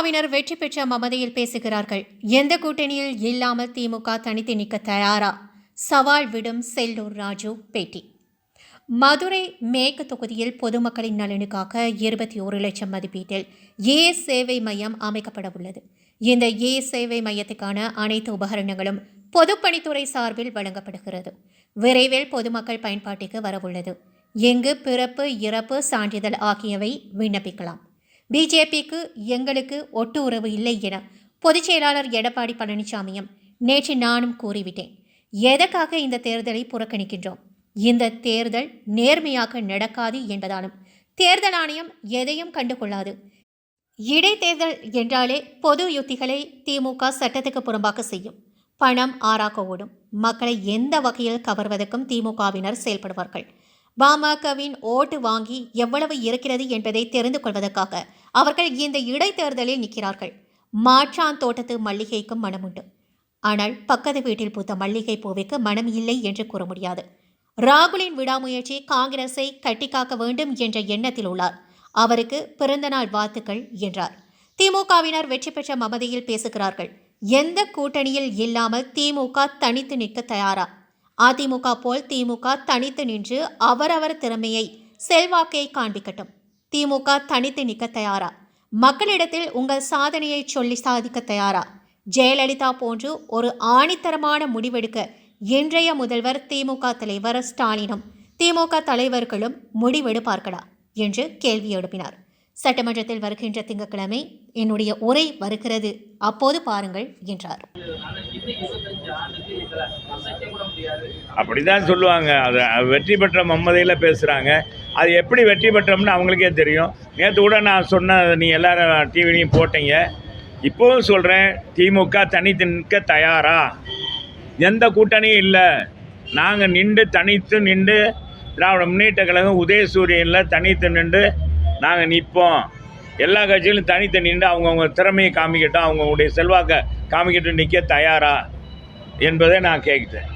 திமுகவினர் வெற்றி பெற்ற மமதையில் பேசுகிறார்கள். எந்த கூட்டணியில் இல்லாமல் திமுக தனித்து நிற்க தயாரா? சவால் விடும் செல்லூர் ராஜு பேட்டி. மதுரை மேற்கு தொகுதியில் பொதுமக்களின் நலனுக்காக இருபத்தி ஒரு லட்சம் மதிப்பீட்டில் ஏ சேவை மையம் அமைக்கப்பட உள்ளது. இந்த ஏ சேவை மையத்துக்கான அனைத்து உபகரணங்களும் பொதுப்பணித்துறை சார்பில் வழங்கப்படுகிறது. விரைவில் பொதுமக்கள் பயன்பாட்டிற்கு வரவுள்ளது. எங்கு பிறப்பு இறப்பு சான்றிதழ் ஆகியவை விண்ணப்பிக்கலாம். பிஜேபிக்கு எங்களுக்கு ஒட்டு உறவு இல்லை என பொதுச் செயலாளர் எடப்பாடி பழனிசாமியும் நேற்று நானும் கூறிவிட்டேன். எதற்காக இந்த தேர்தலை புறக்கணிக்கின்றோம்? இந்த தேர்தல் நேர்மையாக நடக்காது என்பதாலும் தேர்தல் ஆணையம் எதையும் கண்டுகொள்ளாது. இடைத்தேர்தல் என்றாலே பொது யுத்திகளை திமுக சட்டத்துக்கு புறம்பாக செய்யும். பணம் ஆறாக ஓடும். மக்களை எந்த வகையில் கவர்வதற்கும் திமுகவினர் செயல்படுவார்கள். பாமகவின் ஓட்டு வாங்கி எவ்வளவு இருக்கிறது என்பதை தெரிந்து கொள்வதற்காக அவர்கள் இந்த இடைத்தேர்தலில் நிற்கிறார்கள். மாற்றான் தோட்டத்து மல்லிகைக்கும் மனமுண்டு. ஆனால் பக்கத்து வீட்டில் பூத்த மல்லிகை பூவிற்கு மனம் இல்லை என்று கூற முடியாது. ராகுலின் விடாமுயற்சி காங்கிரஸை கட்டிக்காக்க வேண்டும் என்ற எண்ணத்தில் உள்ளார். அவருக்கு பிறந்தநாள் வாழ்த்துக்கள் என்றார். திமுகவினர் வெற்றி பெற்ற மமதியில் பேசுகிறார்கள். எந்த கூட்டணியில் இல்லாமல் திமுக தனித்து நிற்க தயாரா? அதிமுக போல் திமுக தனித்து நின்று அவரவர் திறமையை செல்வாக்கை காண்பிக்கட்டும். திமுக தனித்து நிற்க தயாரா? மக்களிடத்தில் உங்கள் சாதனையை சொல்லி சாதிக்க தயாரா? ஜெயலலிதா போன்று ஒரு ஆணித்தரமான முடிவெடுக்க இன்றைய முதல்வர் திமுக தலைவர் ஸ்டாலினும் திமுக தலைவர்களும் முடிவெடுப்பார்களா என்று கேள்வி எழுப்பினார். சட்டமன்றத்தில் வருகின்ற திங்கட்கிழமை என்னுடைய உரை வருகிறது. அப்போது பாருங்கள் என்றார். அப்படிதான் சொல்லுவாங்க. அது வெற்றி பெற்ற மம்மதையில் பேசுகிறாங்க அது எப்படி வெற்றி பெற்றோம்னு அவங்களுக்கே தெரியும். நேற்று கூட நான் சொன்ன நீ எல்லாரும் டிவிலையும் போட்டீங்க. இப்போவும் சொல்கிறேன் திமுக தனித்து நிற்க தயாரா? எந்த கூட்டணியும் இல்லை. நாங்கள் நின்று தனித்து நின்று திராவிட முன்னேற்ற கழகம் உதயசூரியனில் தனித்து நின்று நாங்கள் நிற்போம். எல்லா கட்சிகளும் தனித்தனின்னு அவங்கவுங்க திறமையை காமிக்கட்டும் அவங்கவுடைய செல்வாக்கை காமிக்கட்டும் நிற்க தயாரா என்பதை நான் கேட்குறேன்.